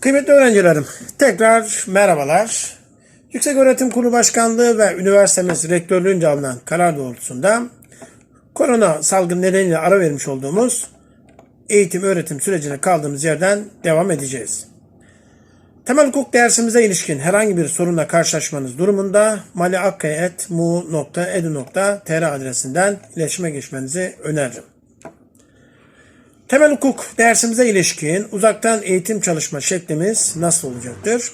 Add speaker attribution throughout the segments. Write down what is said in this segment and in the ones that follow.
Speaker 1: Kıymetli öğrencilerim, tekrar merhabalar. Yüksek Öğretim Kurulu Başkanlığı ve üniversitemiz rektörlüğünce alınan karar doğrultusunda korona salgın nedeniyle ara vermiş olduğumuz eğitim öğretim sürecine kaldığımız yerden devam edeceğiz. Temel hukuk dersimize ilişkin herhangi bir sorunla karşılaşmanız durumunda maliakkayet.mu.edu.tr adresinden iletişime geçmenizi öneririm. Temel hukuk dersimize ilişkin uzaktan eğitim çalışma şeklimiz nasıl olacaktır?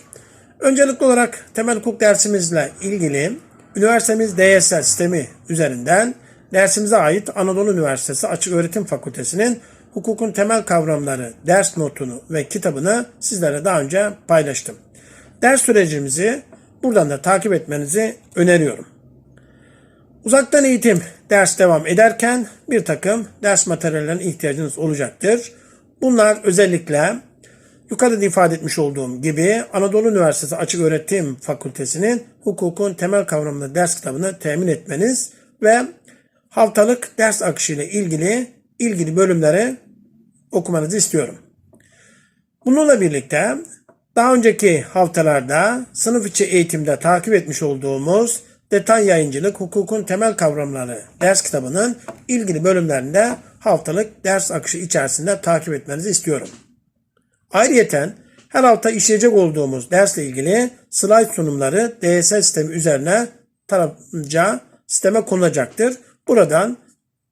Speaker 1: Öncelikli olarak temel hukuk dersimizle ilgili üniversitemiz DSL sistemi üzerinden dersimize ait Anadolu Üniversitesi Açık Öğretim Fakültesinin hukukun temel kavramları ders notunu ve kitabını sizlere daha önce paylaştım. Ders sürecimizi buradan da takip etmenizi öneriyorum. Uzaktan eğitim ders devam ederken bir takım ders materyallerine ihtiyacınız olacaktır. Bunlar özellikle yukarıda ifade etmiş olduğum gibi Anadolu Üniversitesi Açık Öğretim Fakültesinin hukukun temel kavramları ders kitabını temin etmeniz ve haftalık ders akışı ile ilgili ilgili bölümleri okumanızı istiyorum. Bununla birlikte daha önceki haftalarda sınıf içi eğitimde takip etmiş olduğumuz detay yayıncılık hukukun temel kavramları ders kitabının ilgili bölümlerinde haftalık ders akışı içerisinde takip etmenizi istiyorum. Ayrıyeten her hafta işleyecek olduğumuz dersle ilgili slide sunumları DSL sistemi üzerine tarafınca sisteme konulacaktır. Buradan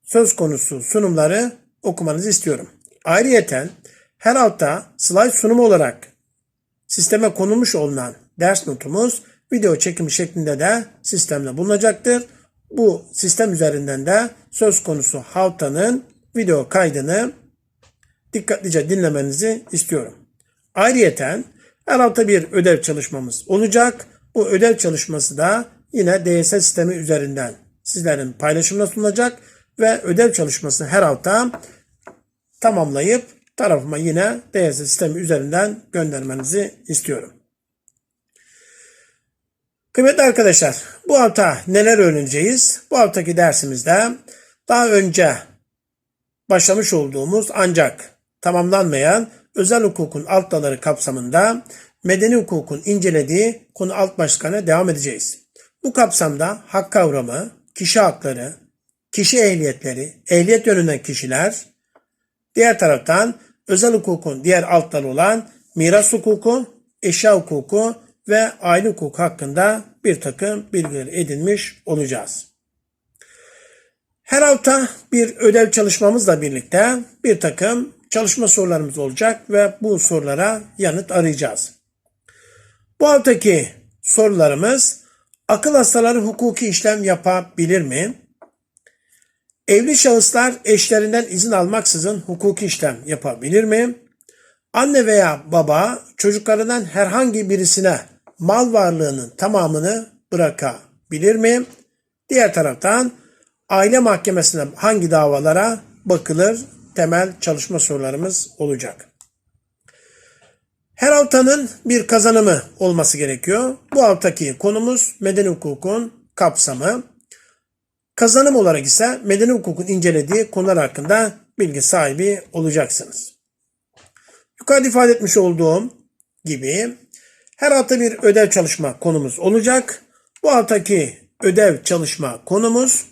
Speaker 1: söz konusu sunumları okumanızı istiyorum. Ayrıyeten her hafta slide sunumu olarak sisteme konulmuş olunan ders notumuz video çekimi şeklinde de sistemde bulunacaktır. Bu sistem üzerinden de söz konusu haftanın video kaydını dikkatlice dinlemenizi istiyorum. Ayrıyeten her hafta bir ödev çalışmamız olacak. Bu ödev çalışması da yine DSS sistemi üzerinden sizlerin paylaşımına sunulacak ve ödev çalışmasını her hafta tamamlayıp tarafıma yine DSS sistemi üzerinden göndermenizi istiyorum. Kıymetli arkadaşlar, bu hafta neler öğreneceğiz? Bu haftaki dersimizde daha önce başlamış olduğumuz ancak tamamlanmayan özel hukukun alt dalları kapsamında medeni hukukun incelediği konu alt başlıklarına devam edeceğiz. Bu kapsamda hak kavramı, kişi hakları, kişi ehliyetleri, ehliyet yönünden kişiler, diğer taraftan özel hukukun diğer alt dalı olan miras hukuku, eşya hukuku ve aile hukuk hakkında bir takım bilgiler edinmiş olacağız. Her hafta bir ödev çalışmamızla birlikte bir takım çalışma sorularımız olacak ve bu sorulara yanıt arayacağız. Bu haftaki sorularımız akıl hastaları hukuki işlem yapabilir mi? Evli şahıslar eşlerinden izin almaksızın hukuki işlem yapabilir mi? Anne veya baba çocuklarından herhangi birisine mal varlığının tamamını bırakabilir mi? Diğer taraftan aile mahkemesine hangi davalara bakılır? Temel çalışma sorularımız olacak. Her haftanın bir kazanımı olması gerekiyor. Bu haftaki konumuz medeni hukukun kapsamı. Kazanım olarak ise medeni hukukun incelediği konular hakkında bilgi sahibi olacaksınız. Yukarıda ifade etmiş olduğum gibi her hafta bir ödev çalışma konumuz olacak. Bu haftaki ödev çalışma konumuz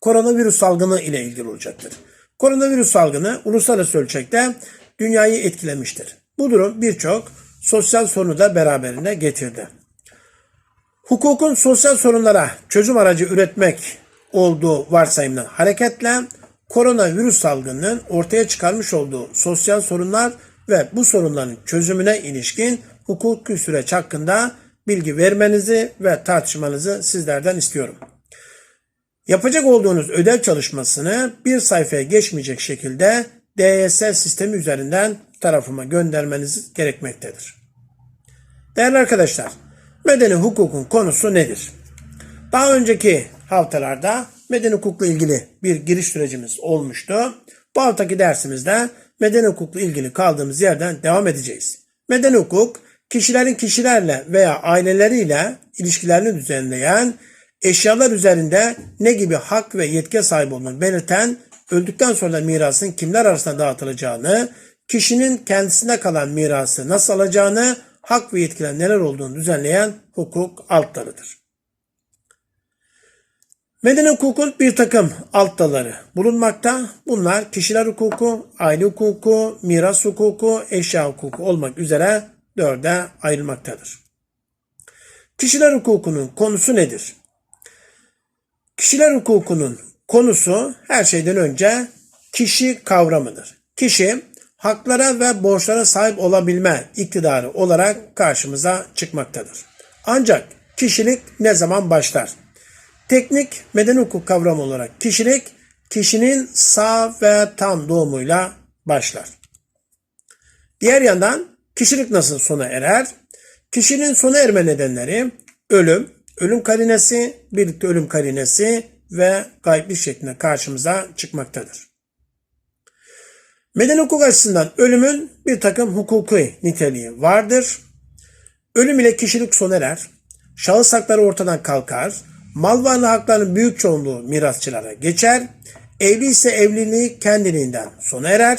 Speaker 1: koronavirüs salgını ile ilgili olacaktır. Koronavirüs salgını uluslararası ölçekte dünyayı etkilemiştir. Bu durum birçok sosyal sorunu da beraberinde getirdi. Hukukun sosyal sorunlara çözüm aracı üretmek olduğu varsayımdan hareketle koronavirüs salgınının ortaya çıkarmış olduğu sosyal sorunlar ve bu sorunların çözümüne ilişkin hukuki süreç hakkında bilgi vermenizi ve tartışmanızı sizlerden istiyorum. Yapacak olduğunuz ödev çalışmasını bir sayfaya geçmeyecek şekilde DSL sistemi üzerinden tarafıma göndermeniz gerekmektedir. Değerli arkadaşlar, medeni hukukun konusu nedir? Daha önceki haftalarda medeni hukukla ilgili bir giriş sürecimiz olmuştu. Bu haftaki dersimizde medeni hukukla ilgili kaldığımız yerden devam edeceğiz. Medeni hukuk, kişilerin kişilerle veya aileleriyle ilişkilerini düzenleyen, eşyalar üzerinde ne gibi hak ve yetki sahibi olduğunu belirten, öldükten sonra mirasın kimler arasında dağıtılacağını, kişinin kendisine kalan mirası nasıl alacağını, hak ve yetkiler neler olduğunu düzenleyen hukuk alt dalıdır. Medeni hukukun bir takım alt dalları bulunmakta. Bunlar kişiler hukuku, aile hukuku, miras hukuku, eşya hukuku olmak üzere dörde ayrılmaktadır. Kişiler hukukunun konusu nedir? Kişiler hukukunun konusu her şeyden önce kişi kavramıdır. Kişi haklara ve borçlara sahip olabilme iktidarı olarak karşımıza çıkmaktadır. Ancak kişilik ne zaman başlar? Teknik medeni hukuk kavramı olarak kişilik kişinin sağ ve tam doğumuyla başlar. Diğer yandan kişilik nasıl sona erer? Kişinin sona erme nedenleri ölüm, ölüm karinesi, birlikte ölüm karinesi ve gayblik şeklinde karşımıza çıkmaktadır. Medeni hukuk açısından ölümün bir takım hukuki niteliği vardır. Ölüm ile kişilik sona erer, şahıs hakları ortadan kalkar, mal varlığı haklarının büyük çoğunluğu mirasçılara geçer, evli ise evliliği kendiliğinden sona erer.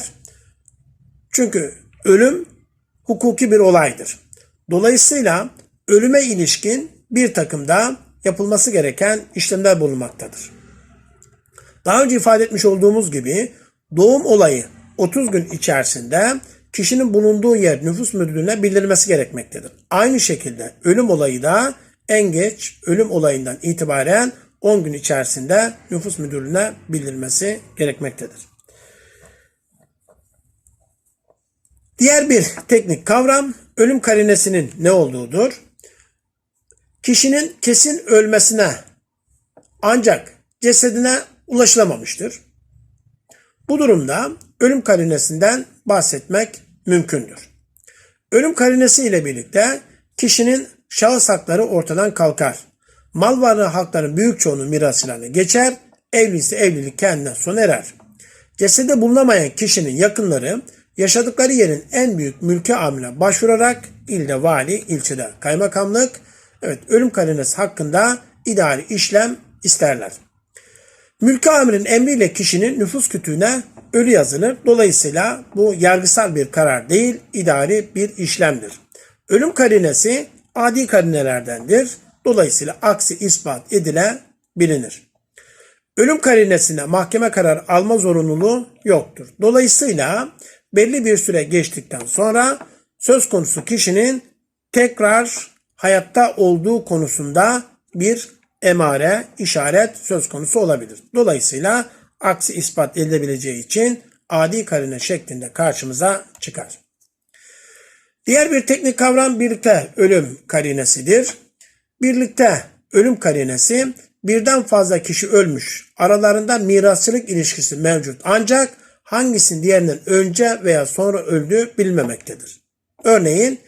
Speaker 1: Çünkü ölüm hukuki bir olaydır. Dolayısıyla ölüme ilişkin bir takım da yapılması gereken işlemler bulunmaktadır. Daha önce ifade etmiş olduğumuz gibi doğum olayı 30 gün içerisinde kişinin bulunduğu yer nüfus müdürlüğüne bildirilmesi gerekmektedir. Aynı şekilde ölüm olayı da en geç ölüm olayından itibaren 10 gün içerisinde nüfus müdürlüğüne bildirilmesi gerekmektedir. Diğer bir teknik kavram ölüm karinesinin ne olduğudur. Kişinin kesin ölmesine ancak cesedine ulaşılamamıştır. Bu durumda ölüm karinesinden bahsetmek mümkündür. Ölüm karinesi ile birlikte kişinin şahıs hakları ortadan kalkar. Mal varlığı hakların büyük çoğunluğu mirasçılarına geçer, evli ise evlilik kendine sona erer. Cesede bulunamayan kişinin yakınları yaşadıkları yerin en büyük mülki amine başvurarak ilde vali, ilçede kaymakamlık, evet ölüm karinesi hakkında idari işlem isterler. Mülki amirin emriyle kişinin nüfus kütüğüne ölü yazılır. Dolayısıyla bu yargısal bir karar değil, idari bir işlemdir. Ölüm karinesi adi karinelerdendir. Dolayısıyla aksi ispat edile bilinir. Ölüm karinesine mahkeme karar alma zorunluluğu yoktur. Dolayısıyla belli bir süre geçtikten sonra söz konusu kişinin tekrar hayatta olduğu konusunda bir emare, işaret söz konusu olabilir. Dolayısıyla aksi ispat edilebileceği için adi karine şeklinde karşımıza çıkar. Diğer bir teknik kavram birlikte ölüm karinesidir. Birlikte ölüm karinesi birden fazla kişi ölmüş. Aralarında mirasçılık ilişkisi mevcut. Ancak hangisinin diğerinden önce veya sonra öldüğü bilinmemektedir. Örneğin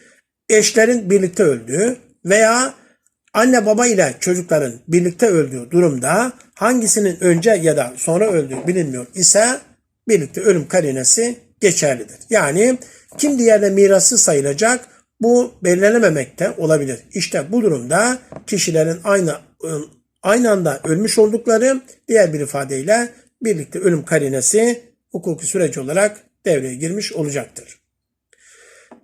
Speaker 1: eşlerin birlikte öldüğü veya anne baba ile çocukların birlikte öldüğü durumda hangisinin önce ya da sonra öldüğü bilinmiyor ise birlikte ölüm karinesi geçerlidir. Yani kim diğerine mirası sayılacak bu belirlenememekte olabilir. İşte bu durumda kişilerin aynı aynı anda ölmüş oldukları diğer bir ifadeyle birlikte ölüm karinesi hukuki süreç olarak devreye girmiş olacaktır.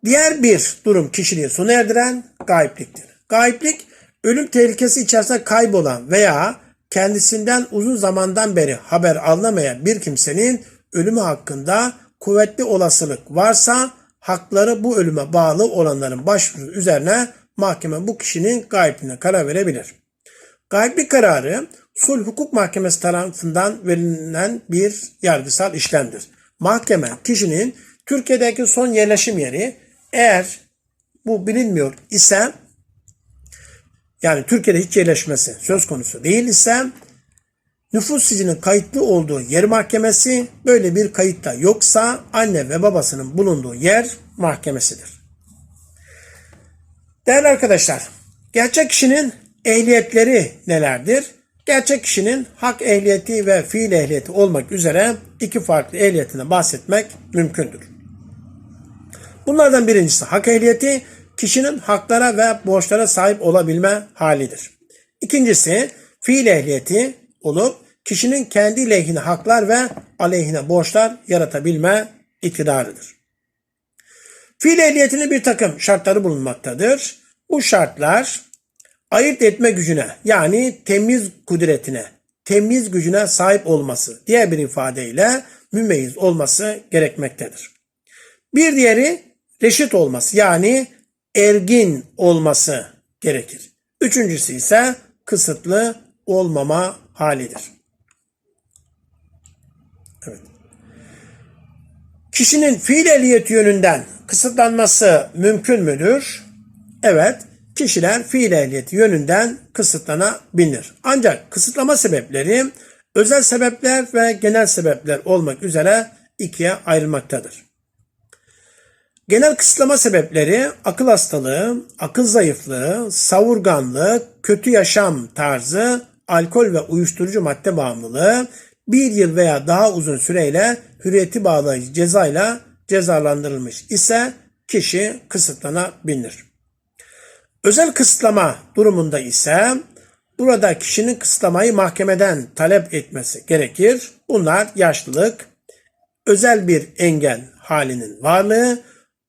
Speaker 1: Diğer bir durum kişiliği sona erdiren gayipliktir. Gayiplik ölüm tehlikesi içerisinde kaybolan veya kendisinden uzun zamandan beri haber alınamayan bir kimsenin ölümü hakkında kuvvetli olasılık varsa hakları bu ölüme bağlı olanların başvuru üzerine mahkeme bu kişinin gayipliğine karar verebilir. Gayiplik kararı sulh hukuk mahkemesi tarafından verilen bir yargısal işlemdir. Mahkeme kişinin Türkiye'deki son yerleşim yeri eğer bu bilinmiyor ise yani Türkiye'de hiç yerleşmesi söz konusu değil ise nüfus sicilinin kayıtlı olduğu yer mahkemesi böyle bir kayıtta yoksa anne ve babasının bulunduğu yer mahkemesidir. Değerli arkadaşlar, gerçek kişinin ehliyetleri nelerdir? Gerçek kişinin hak ehliyeti ve fiil ehliyeti olmak üzere iki farklı ehliyetine bahsetmek mümkündür. Bunlardan birincisi hak ehliyeti, kişinin haklara ve borçlara sahip olabilme halidir. İkincisi fiil ehliyeti olup kişinin kendi lehine haklar ve aleyhine borçlar yaratabilme iktidarıdır. Fiil ehliyetinin bir takım şartları bulunmaktadır. Bu şartlar ayırt etme gücüne yani temiz kudretine, temiz gücüne sahip olması, diğer bir ifadeyle mümeyyiz olması gerekmektedir. Bir diğeri reşit olması yani ergin olması gerekir. Üçüncüsü ise kısıtlı olmama halidir. Evet. Kişinin fiil ehliyeti yönünden kısıtlanması mümkün müdür? Evet, kişiler fiil ehliyeti yönünden kısıtlanabilir. Ancak kısıtlama sebepleri özel sebepler ve genel sebepler olmak üzere ikiye ayrılmaktadır. Genel kısıtlama sebepleri akıl hastalığı, akıl zayıflığı, savurganlık, kötü yaşam tarzı, alkol ve uyuşturucu madde bağımlılığı, bir yıl veya daha uzun süreyle hürriyeti bağlayıcı cezayla cezalandırılmış ise kişi kısıtlanabilir. Özel kısıtlama durumunda ise burada kişinin kısıtlamayı mahkemeden talep etmesi gerekir. Bunlar yaşlılık, özel bir engel halinin varlığı,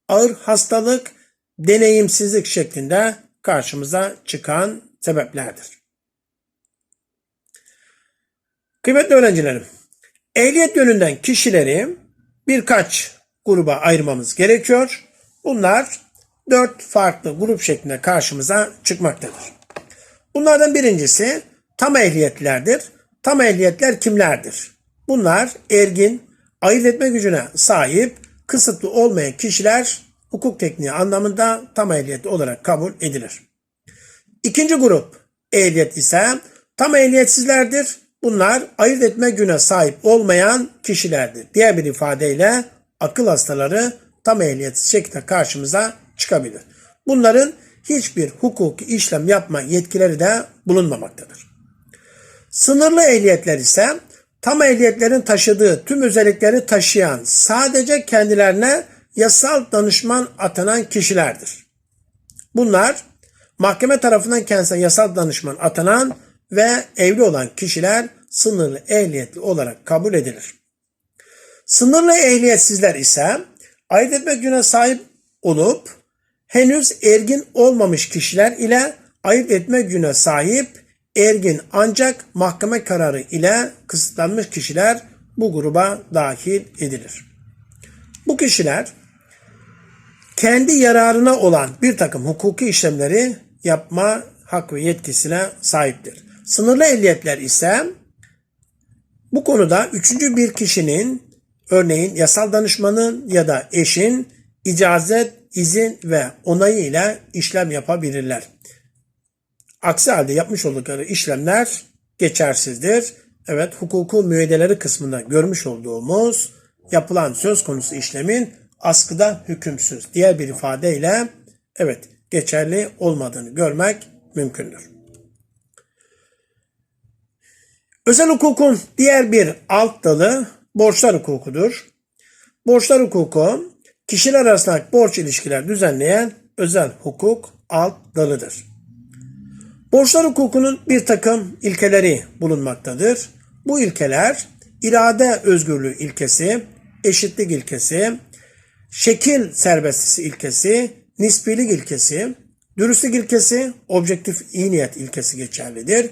Speaker 1: ağır hastalık, deneyimsizlik şeklinde karşımıza çıkan sebeplerdir. Kıymetli öğrencilerim, ehliyet yönünden kişileri birkaç gruba ayırmamız gerekiyor. Bunlar dört farklı grup şeklinde karşımıza çıkmaktadır. Bunlardan birincisi tam ehliyetlerdir. Tam ehliyetler kimlerdir? Bunlar ergin, ayırt etme gücüne sahip, kısıtlı olmayan kişiler hukuk tekniği anlamında tam ehliyet olarak kabul edilir. İkinci grup ehliyet ise tam ehliyetsizlerdir. Bunlar ayırt etme güne sahip olmayan kişilerdir. Diğer bir ifadeyle akıl hastaları tam ehliyetsiz şekilde karşımıza çıkabilir. Bunların hiçbir hukuki işlem yapma yetkileri de bulunmamaktadır. Sınırlı ehliyetler ise tam ehliyetlerin taşıdığı tüm özellikleri taşıyan sadece kendilerine yasal danışman atanan kişilerdir. Bunlar mahkeme tarafından kendisine yasal danışman atanan ve evli olan kişiler sınırlı ehliyetli olarak kabul edilir. Sınırlı ehliyetsizler ise ayırt etme güne sahip olup henüz ergin olmamış kişiler ile ayırt etme güne sahip ergin ancak mahkeme kararı ile kısıtlanmış kişiler bu gruba dahil edilir. Bu kişiler kendi yararına olan bir takım hukuki işlemleri yapma hak ve yetkisine sahiptir. Sınırlı ehliyetler ise bu konuda üçüncü bir kişinin örneğin yasal danışmanın ya da eşin icazet, izin ve onayı ile işlem yapabilirler. Aksi halde yapmış oldukları işlemler geçersizdir. Evet hukuku müeydeleri kısmında görmüş olduğumuz yapılan söz konusu işlemin askıda hükümsüz diğer bir ifadeyle evet geçerli olmadığını görmek mümkündür. Özel hukukun diğer bir alt dalı borçlar hukukudur. Borçlar hukuku kişiler arasındaki borç ilişkiler düzenleyen özel hukuk alt dalıdır. Borçlar hukukunun bir takım ilkeleri bulunmaktadır. Bu ilkeler irade özgürlüğü ilkesi, eşitlik ilkesi, şekil serbestisi ilkesi, nispilik ilkesi, dürüstlük ilkesi, objektif iyi niyet ilkesi geçerlidir.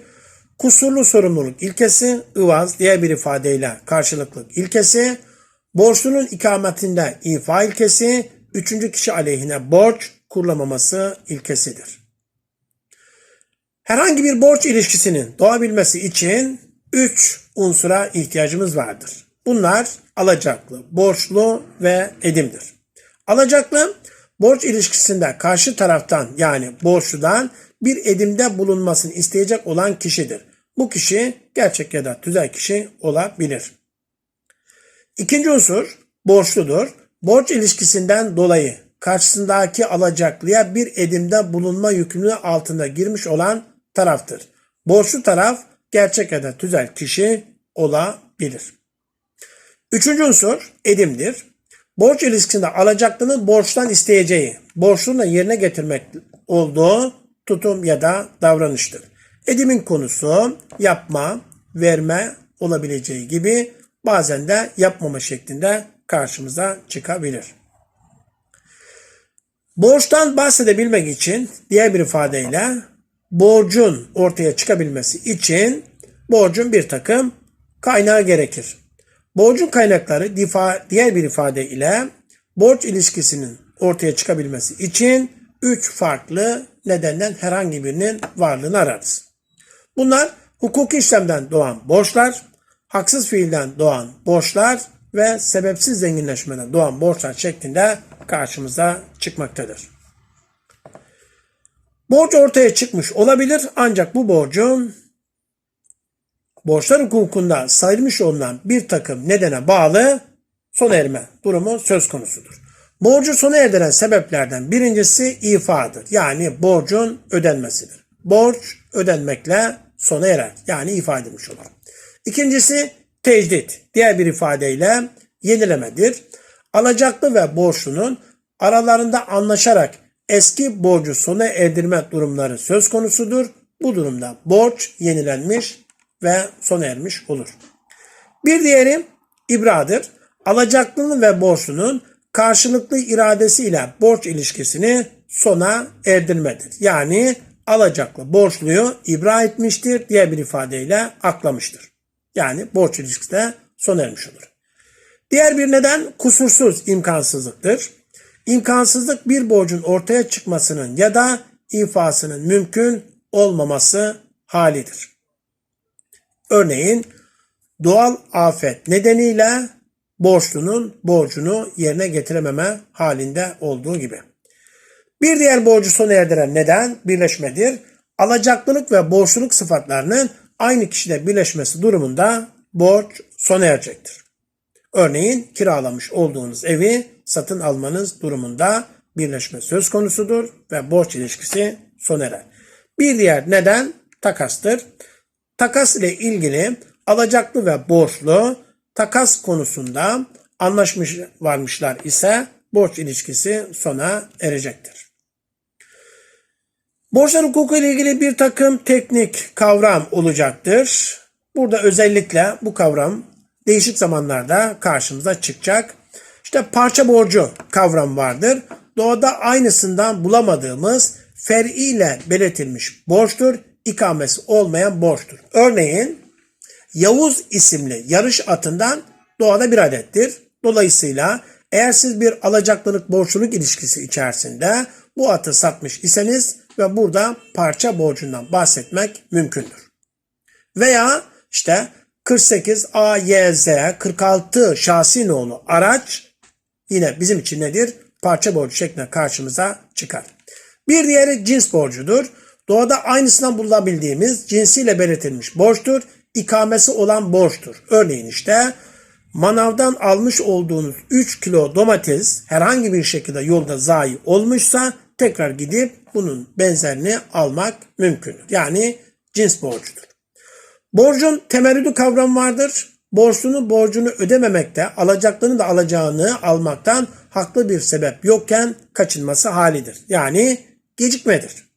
Speaker 1: Kusurlu sorumluluk ilkesi, ıvaz diğer bir ifadeyle karşılıklık ilkesi, borçlunun ikametinde ifa ilkesi, üçüncü kişi aleyhine borç kurulamaması ilkesidir. Herhangi bir borç ilişkisinin doğabilmesi için üç unsura ihtiyacımız vardır. Bunlar alacaklı, borçlu ve edimdir. Alacaklı, borç ilişkisinde karşı taraftan yani borçludan bir edimde bulunmasını isteyecek olan kişidir. Bu kişi gerçek ya da tüzel kişi olabilir. İkinci unsur borçludur. Borç ilişkisinden dolayı karşısındaki alacaklıya bir edimde bulunma yükümlülüğü altında girmiş olan taraftır. Borçlu taraf gerçek ya da tüzel kişi olabilir. Üçüncü unsur edimdir. Borç ilişkisinde alacaklının borçtan isteyeceği, borçlunun yerine getirmek olduğu tutum ya da davranıştır. Edimin konusu yapma, verme olabileceği gibi bazen de yapmama şeklinde karşımıza çıkabilir. Borçtan bahsedebilmek için diğer bir ifadeyle borcun ortaya çıkabilmesi için borcun bir takım kaynağı gerekir. Borcun kaynakları diğer bir ifade ile borç ilişkisinin ortaya çıkabilmesi için üç farklı nedenden herhangi birinin varlığını ararız. Bunlar hukuki işlemden doğan borçlar, haksız fiilden doğan borçlar ve sebepsiz zenginleşmeden doğan borçlar şeklinde karşımıza çıkmaktadır. Borç ortaya çıkmış olabilir ancak bu borcun borçlar hukukunda sayılmış olunan bir takım nedene bağlı sona erme durumu söz konusudur. Borcu sona erdiren sebeplerden birincisi ifadır. Yani borcun ödenmesidir. Borç ödenmekle sona erer. Yani ifade edilmiş olur. İkincisi tecdit. Diğer bir ifadeyle yenilemedir. Alacaklı ve borçlunun aralarında anlaşarak eski borcu sona erdirme durumları söz konusudur. Bu durumda borç yenilenmiş ve sona ermiş olur. Bir diğeri ibradır. Alacaklının ve borçlunun karşılıklı iradesiyle borç ilişkisini sona erdirmedir. Yani alacaklı borçluyu ibra etmiştir, diğer bir ifadeyle aklamıştır. Yani borç ilişkisi de sona ermiş olur. Diğer bir neden kusursuz imkansızlıktır. İmkansızlık bir borcun ortaya çıkmasının ya da ifasının mümkün olmaması halidir. Örneğin doğal afet nedeniyle borçlunun borcunu yerine getirememe halinde olduğu gibi. Bir diğer borcu sona erdiren neden birleşmedir. Alacaklılık ve borçluluk sıfatlarının aynı kişide birleşmesi durumunda borç sona erecektir. Örneğin kiralamış olduğunuz evi satın almanız durumunda birleşme söz konusudur ve borç ilişkisi sona erer. Bir diğer neden takastır. Takas ile ilgili alacaklı ve borçlu takas konusunda anlaşmış varmışlar ise borç ilişkisi sona erecektir. Borçlar hukuku ile ilgili bir takım teknik kavram olacaktır. Burada özellikle bu kavram değişik zamanlarda karşımıza çıkacak. İşte parça borcu kavram vardır. Doğada aynısından bulamadığımız fer'i ile belirtilmiş borçtur. ikamesi olmayan borçtur. Örneğin Yavuz isimli yarış atından doğada bir adettir. Dolayısıyla eğer siz bir alacaklılık borçluluk ilişkisi içerisinde bu atı satmış iseniz ve burada parça borcundan bahsetmek mümkündür. Veya işte 48 AYZ 46 şahsi nolu araç yine bizim için nedir? Parça borcu şeklinde karşımıza çıkar. Bir diğeri cins borcudur. Doğada aynısından bulabildiğimiz cinsiyle belirtilmiş borçtur. İkamesi olan borçtur. Örneğin işte manavdan almış olduğunuz 3 kilo domates herhangi bir şekilde yolda zayi olmuşsa tekrar gidip bunun benzerini almak mümkündür. Yani cins borcudur. Borcun temerrüdü kavramı vardır. Borçlunun borcunu ödememekte, alacaklının da alacağını almaktan haklı bir sebep yokken kaçınması halidir. Yani gecikmedir.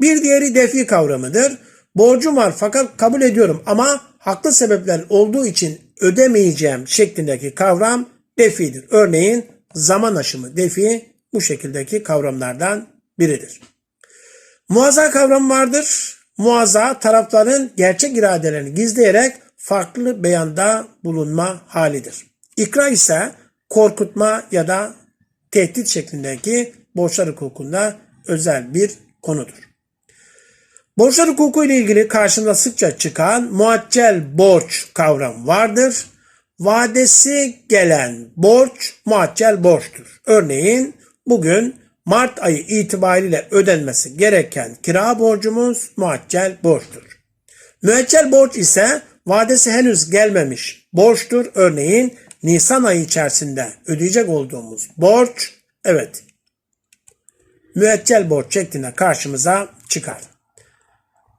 Speaker 1: Bir diğeri defi kavramıdır. Borcum var fakat kabul ediyorum ama haklı sebepler olduğu için ödemeyeceğim şeklindeki kavram defidir. Örneğin zaman aşımı defi bu şekildeki kavramlardan biridir. Muazza kavramı vardır. Muazza tarafların gerçek iradelerini gizleyerek farklı beyanda bulunma halidir. İkra ise korkutma ya da tehdit şeklindeki borçlar hukukunda özel bir konudur. Borçlar hukuku ile ilgili karşımıza sıkça çıkan muaccel borç kavramı vardır. Vadesi gelen borç muaccel borçtur. Örneğin bugün Mart ayı itibariyle ödenmesi gereken kira borcumuz muaccel borçtur. Müeccel borç ise vadesi henüz gelmemiş borçtur. Örneğin Nisan ayı içerisinde ödeyecek olduğumuz borç evet müeccel borç şeklinde karşımıza çıkar.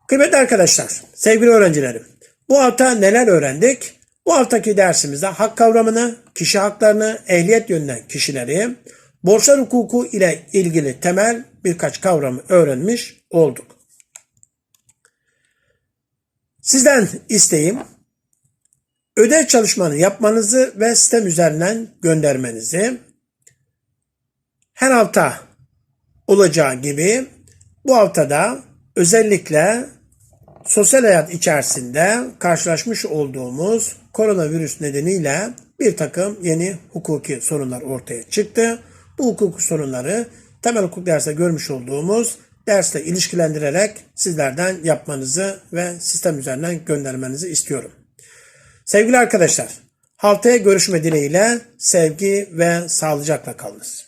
Speaker 1: Kıymetli arkadaşlar, sevgili öğrencilerim, bu hafta neler öğrendik? Bu haftaki dersimizde hak kavramını, kişi haklarını, ehliyet yönünden kişileri, borçlar hukuku ile ilgili temel birkaç kavramı öğrenmiş olduk. Sizden isteğim ödev çalışmanı yapmanızı ve sistem üzerinden göndermenizi. Her hafta olacağı gibi bu haftada özellikle sosyal hayat içerisinde karşılaşmış olduğumuz koronavirüs nedeniyle bir takım yeni hukuki sorunlar ortaya çıktı. Bu hukuki sorunları temel hukuk dersinde görmüş olduğumuz dersle ilişkilendirerek sizlerden yapmanızı ve sistem üzerinden göndermenizi istiyorum. Sevgili arkadaşlar, haftaya görüşme dileğiyle sevgi ve sağlıcakla kalınız.